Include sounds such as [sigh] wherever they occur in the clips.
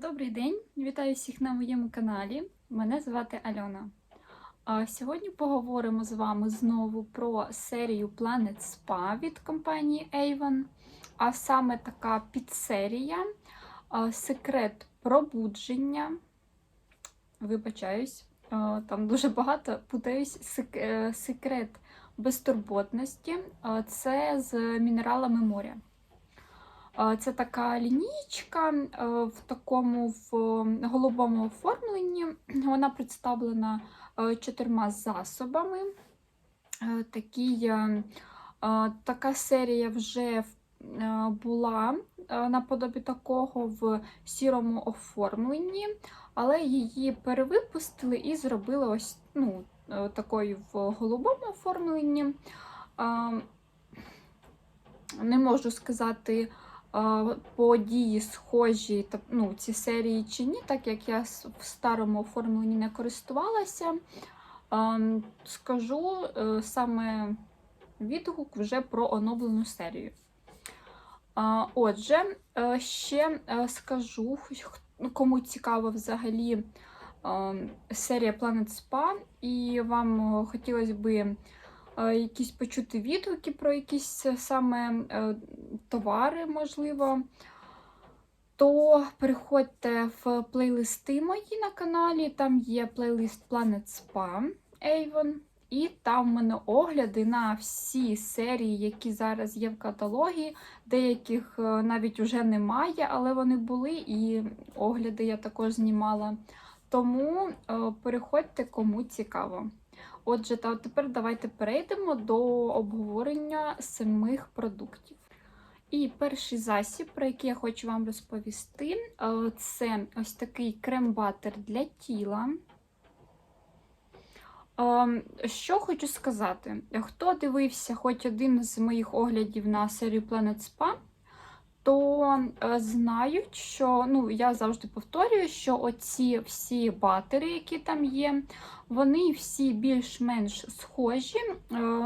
Добрий день! Вітаю всіх на моєму каналі. Мене звати Альона. Сьогодні поговоримо з вами знову про серію Planet Spa від компанії Avon. А саме така підсерія Секрет пробудження. Вибачаюсь, там дуже багато путаюсь. Е, Секрет безтурботності. Це з мінералами моря. Е, Це така лінійка е, в такому в голубому оформленні. Вона представлена е, чотирма засобами. Е, така серія вже була наподобі такого в сірому оформленні, але її перевипустили і зробили ось ну, такою в голубому оформленні. Е, Не можу сказати події схожі ну, ці серії чи ні, так як я в старому оформленні не користувалася. Скажу е, саме відгук вже про оновлену серію. Отже, е, ще е, скажу, кому цікаво взагалі е, серія Planet Spa, і вам хотілося би якісь почути відгуки про якісь е, саме е, товари, можливо, то переходьте в плейлисти мої на каналі. Там є плейлист Planet Spa Avon. І там в мене огляди на всі серії, які зараз є в каталогі. Деяких е, навіть вже немає, але вони були, і огляди я також знімала. Тому е, переходьте, кому цікаво. Отже, та тепер давайте перейдемо до обговорення самих продуктів. І перший засіб, про який я хочу вам розповісти, е, це ось такий крем-батер для тіла. Ем, Що хочу сказати? Хто дивився хоч один з моїх оглядів на серію Planet Spa, то е, знають, що ну, я завжди повторюю, що оці всі батери, які там є, вони всі більш-менш схожі, е,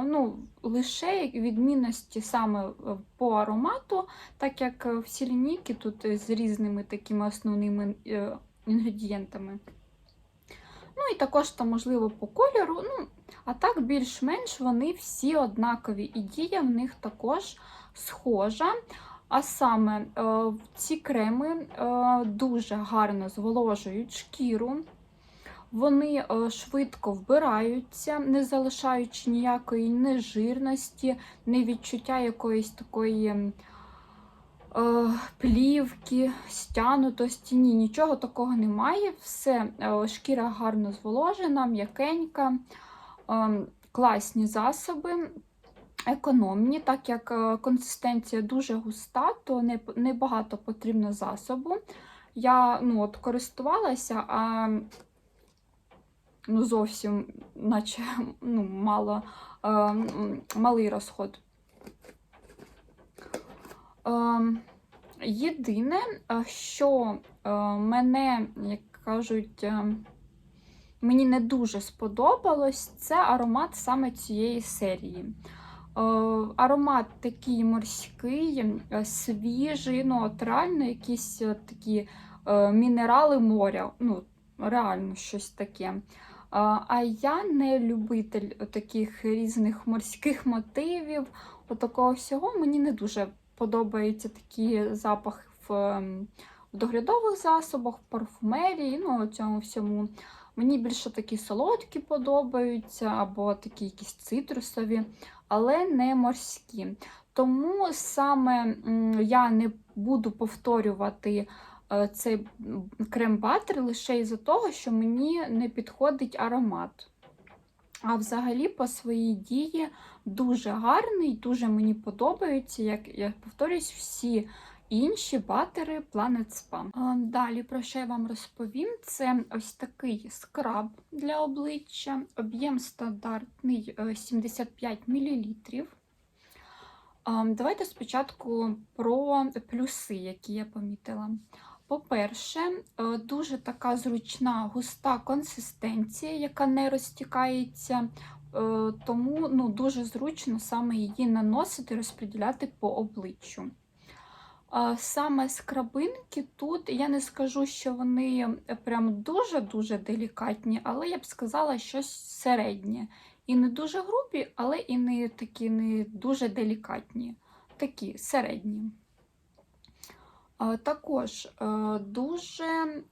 ну, лише відмінності саме е, по аромату, так як всі лінійки тут з різними такими основними інгредієнтами. Ну і також там, можливо, по кольору. Ну, а так, більш-менш вони всі однакові. І дія в них також схожа. А саме е, ці креми е, дуже гарно зволожують шкіру. Вони е, швидко вбираються, не залишаючи ніякої нежирності, не відчуття якоїсь такої плівки, стянутості. Ні, нічого такого немає. Все, шкіра гарно зволожена, м'якенька, е, класні засоби. Економні, так як е, консистенція дуже густа, то не, небагато потрібно засобу. Я ну, от, користувалася, а ну, зовсім наче ну, мало, е, малий розход. Е, єдине, е, що е, мене, як кажуть, мені не дуже сподобалось, це аромат саме цієї серії. Е, Аромат такий морський, е, свіжий, ну от реально якісь е, такі мінерали моря. Ну, реально щось таке. А я не любитель таких різних морських мотивів, отакого всього. Мені не дуже подобаються такі запахи в, в доглядових засобах, в парфумерії, ну, цьому всьому. Мені більше такі солодкі подобаються, або такі якісь цитрусові але не морські. Тому саме я не буду повторювати е, цей крем-батер лише із-за того, що мені не підходить аромат. А взагалі, по своїй дії дуже гарний, дуже мені подобаються, як я повторюсь, всі інші батери Planet Spa. Далі, про що я вам розповім, це ось такий скраб для обличчя, об'єм стандартний е, 75 мл. Давайте спочатку про плюси, які я помітила. По-перше, е, дуже така зручна густа консистенція, яка не розтікається, е, тому ну, дуже зручно саме її наносити, розподіляти по обличчю. Саме скрабинки тут я не скажу, що вони прям дуже-дуже делікатні, але я б сказала щось середнє. І не дуже грубі, але і не такі не дуже делікатні. Такі середні. Також е, дуже,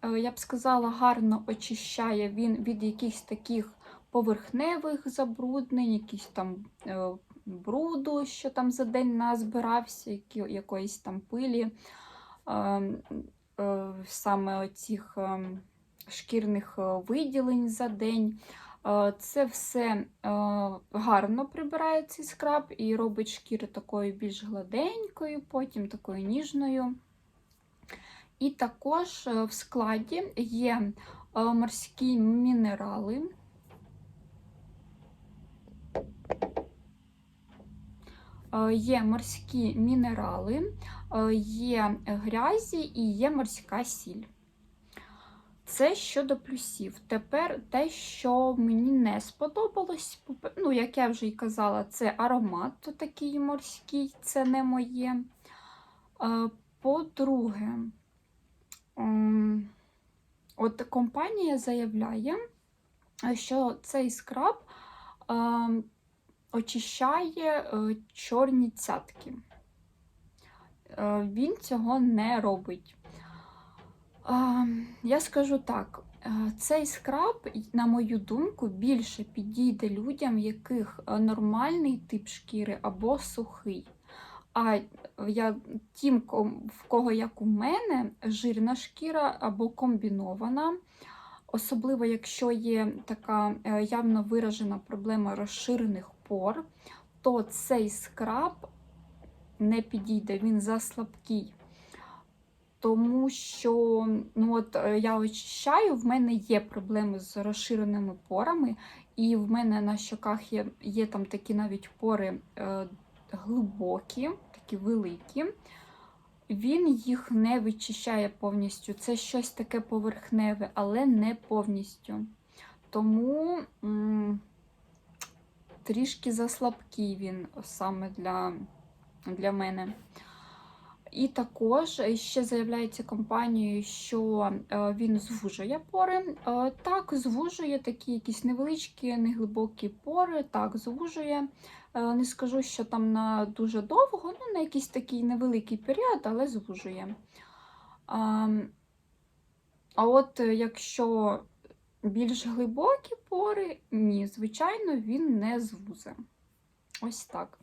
е, я б сказала, гарно очищає він від якихось таких поверхневих забруднень, якісь там е, бруду, що там за день назбирався, якоїсь там пилі, е, е, саме оцих е, шкірних виділень за день. Це все гарно прибирає цей скраб і робить шкіру такою більш гладенькою, потім такою ніжною. І також в складі є морські мінерали. Е, Є морські мінерали, е, є грязі і є морська сіль. Це щодо плюсів. Тепер те, що мені не сподобалось, ну, як я вже й казала, це аромат такий морський, це не моє. Е, По-друге, от компанія заявляє, що цей скраб е, очищає е, чорні цятки. Е, Він цього не робить. А, Я скажу так: е, цей скраб, на мою думку, більше підійде людям, в яких е, нормальний тип шкіри або сухий. А я, тим, в кого як у мене, жирна шкіра або комбінована, особливо якщо є така е, явно виражена проблема розширених пор, то цей скраб не підійде, він заслабкий. Тому що ну от, е, я очищаю, в мене є проблеми з розширеними порами, і в мене на щоках є, є там такі навіть пори е, глибокі, такі великі. Він їх не вичищає повністю. Це щось таке поверхневе, але не повністю. Тому м, трішки заслабкий він саме для, для мене. І також ще заявляється компанією, що е, він звужує пори. Е, Так, звужує такі якісь невеличкі, неглибокі пори. Так, звужує. Е, Не скажу, що там на дуже довго, ну на якийсь такий невеликий період, але звужує. А, а от якщо більш глибокі пори, ні, звичайно, він не звузе. Ось так.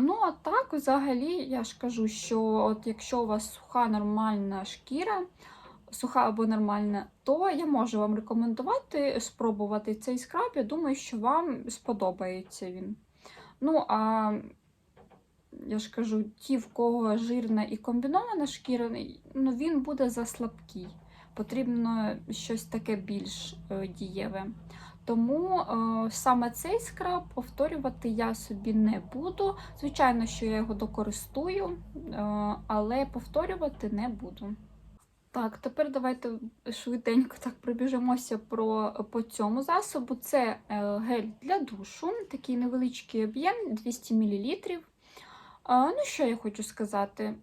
Ну, а так, взагалі, я ж кажу, що от якщо у вас суха нормальна шкіра, суха або нормальна, то я можу вам рекомендувати спробувати цей скраб. Я думаю, що вам сподобається він. Ну, а я ж кажу, ті, в кого жирна і комбінована шкіра, ну, він буде заслабкий. Потрібно щось таке більш е, дієве. Тому е, саме цей скраб повторювати я собі не буду. Звичайно, що я його докористую, е, але повторювати не буду. Так, тепер давайте швиденько так пробіжимося про, по цьому засобу. Це гель для душу, такий невеличкий об'єм 200 мл. Ну, що я хочу сказати?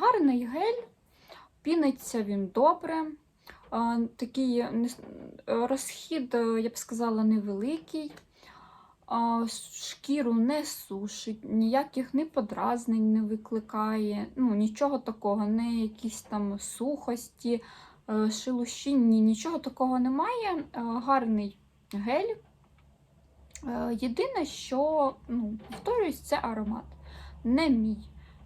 Гарний гель, піниться він добре. Такий розхід, е, я б сказала, невеликий. Шкіру не сушить, ніяких ні подразнень не викликає, ну нічого такого, не якісь там сухості, е, шелушінні, нічого такого немає. Е, Гарний гель. Єдине, що, ну, повторюсь, це аромат. Не мій.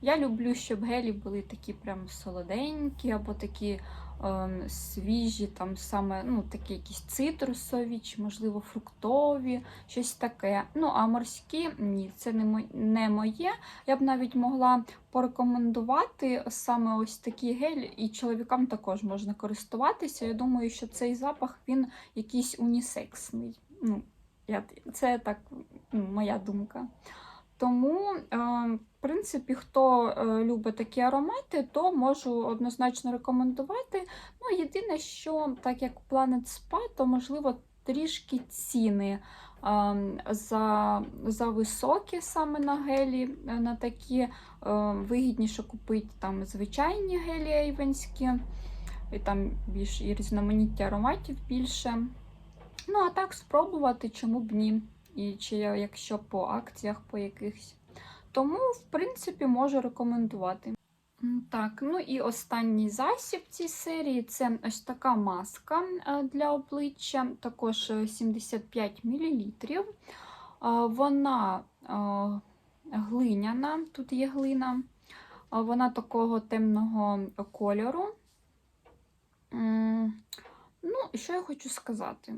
Я люблю, щоб гелі були такі прям солоденькі, або такі ем, свіжі, там саме ну, такі якісь цитрусові, чи, можливо, фруктові, щось таке. Ну, а морські ні, це не, мо- не моє. Я б навіть могла порекомендувати саме ось такий гель, і чоловікам також можна користуватися. Я думаю, що цей запах він якийсь унісексний. Ну, я, це так моя думка. Тому, е, в принципі, хто е, любить такі аромати, то можу однозначно рекомендувати. Ну, єдине, що так як Planet Spa, то можливо трішки ціни ем, за, за високі саме на гелі, е, на такі е, вигідніше купити там звичайні гелі ейвенські, і там більш і різноманіття ароматів більше. Ну, а так спробувати, чому б ні. І чи якщо по акціях по якихось. Тому, в принципі, можу рекомендувати. Так, ну і останній засіб цій серії це ось така маска е, для обличчя, також е, 75 мл. Вона е, глиняна, тут є глина, вона такого темного кольору. Ну, що я хочу сказати?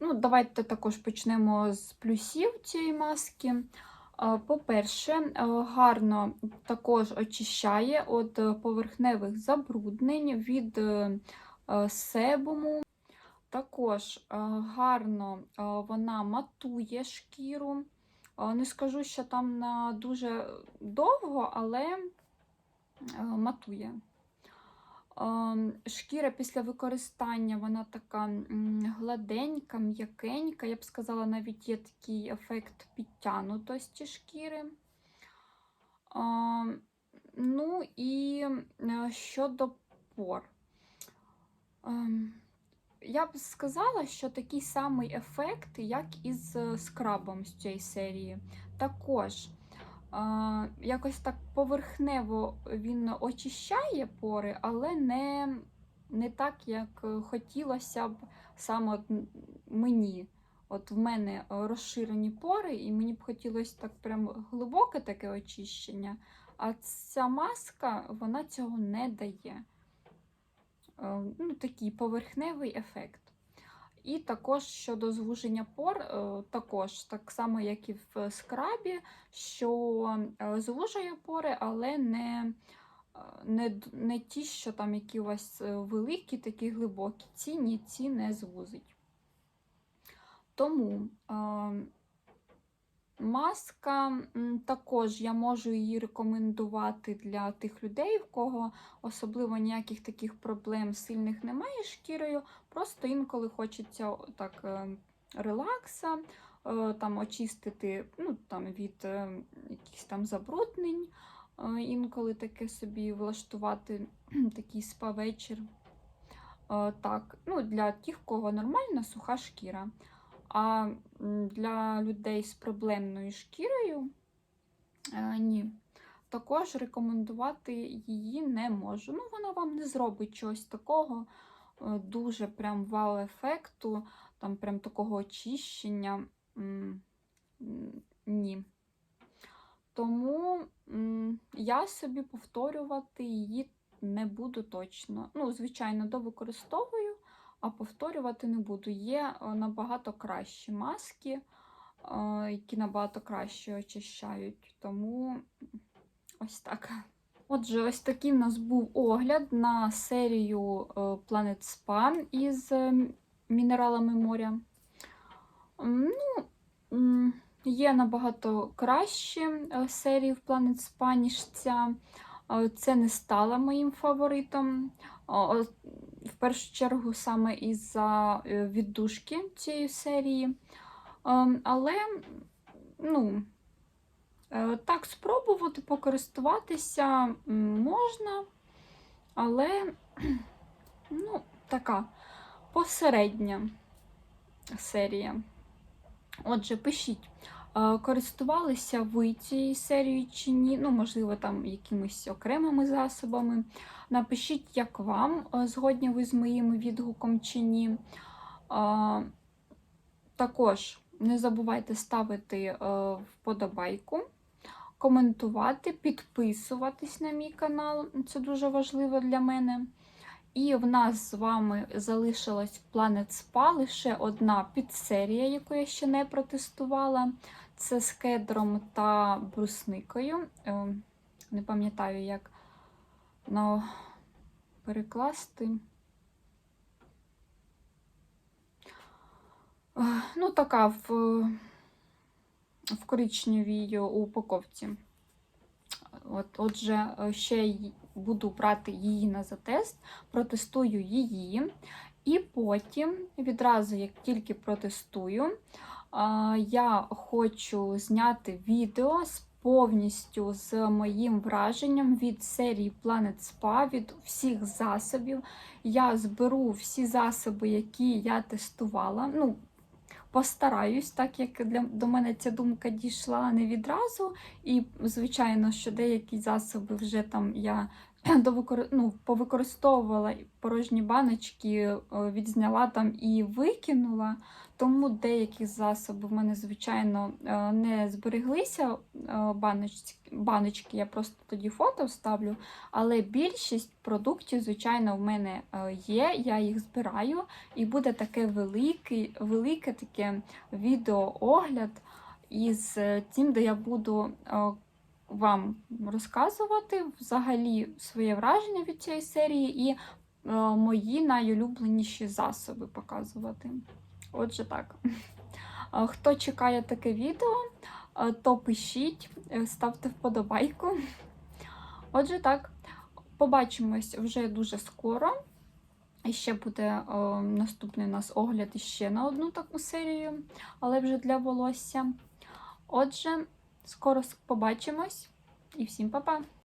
Ну, давайте також почнемо з плюсів цієї маски. По-перше, е, гарно також очищає від е, поверхневих забруднень від е, е, себуму. Також е, гарно е, вона матує шкіру. Е, Не скажу, що там на дуже довго, але е, матує. Шкіра після використання вона така гладенька, м'якенька. Я б сказала, навіть є такий ефект підтянутості шкіри. Ну і е, щодо пор. Ем, Я б сказала, що такий самий ефект, як із е, скрабом з цієї серії. Також якось так поверхнево він очищає пори, але не, не так, як хотілося б саме мені. От в мене розширені пори, і мені б хотілося так прям глибоке таке очищення. А ця маска вона цього не дає. Е, Ну, такий поверхневий ефект. І також щодо звуження пор, е, також так само, як і в скрабі, що е, звужує пори, але не, е, не, не ті, що там які у вас великі, такі глибокі. Ці ні, ці не звузить. Тому е, маска також я можу її рекомендувати для тих людей, в кого особливо ніяких таких проблем сильних немає з шкірою. Просто інколи хочеться так е, релакса, е, там очистити ну, там, від е, якихось там забруднень. Інколи таке собі влаштувати такий спа-вечір. Так, ну, для тих, кого нормальна суха шкіра. А для людей з проблемною шкірою е, ні. Також рекомендувати її не можу. Ну, вона вам не зробить чогось такого е, дуже прям вау-ефекту, там прям такого очищення. Ні. Тому я собі повторювати її не буду точно. Ну, звичайно, довикористовую, а повторювати не буду. Є е, набагато кращі маски, е, які набагато краще очищають. Тому ось так. Отже, ось такий в нас був огляд на серію е, Planet Spa із мінералами моря. Ну, є набагато кращі серії в Planet Spa, ніж ця. Це не стало моїм фаворитом. В першу чергу саме із-за е, віддушки цієї серії. Ем, Але, ну, Е, Так, спробувати покористуватися можна, але [clears throat] ну, така посередня серія. Отже, пишіть, користувалися ви цією серією чи ні, ну, можливо, там якимись окремими засобами. Напишіть, як вам, е, згодні ви з моїм відгуком чи ні. Також не забувайте ставити е, вподобайку коментувати, підписуватись на мій канал. Це дуже важливо для мене. І в нас з вами залишилась Planet Spa лише одна підсерія, яку я ще не протестувала. Це з кедром та брусникою. Е, Не пам'ятаю, як на перекласти. Е, Ну, така в в коричневій упаковці. От, Отже, ще буду брати її на затест, протестую її. І потім, відразу, як тільки протестую, я хочу зняти відео з повністю з моїм враженням від серії Planet Spa, від всіх засобів. Я зберу всі засоби, які я тестувала. Ну, постараюсь, так як для, до мене ця думка дійшла не відразу. І, звичайно, що деякі засоби вже там я. [clears throat] ну, повикористовувала порожні баночки, е, відзняла там і викинула. Тому деякі засоби в мене, звичайно, е, не збереглися е, баночки, я просто тоді фото вставлю. Але більшість продуктів, звичайно, в мене є, я їх збираю, і буде таке велике, велике таке відеоогляд із тим, де я буду вам розказувати взагалі своє враження від цієї серії і е, мої найулюбленіші засоби показувати. Отже, так. Хто чекає таке відео, е, то пишіть, е, ставте вподобайку. Отже, так, побачимось вже дуже скоро. І ще буде е, наступний у нас огляд іще на одну таку серію, але вже для волосся. Отже, скоро побачимось і всім па-па!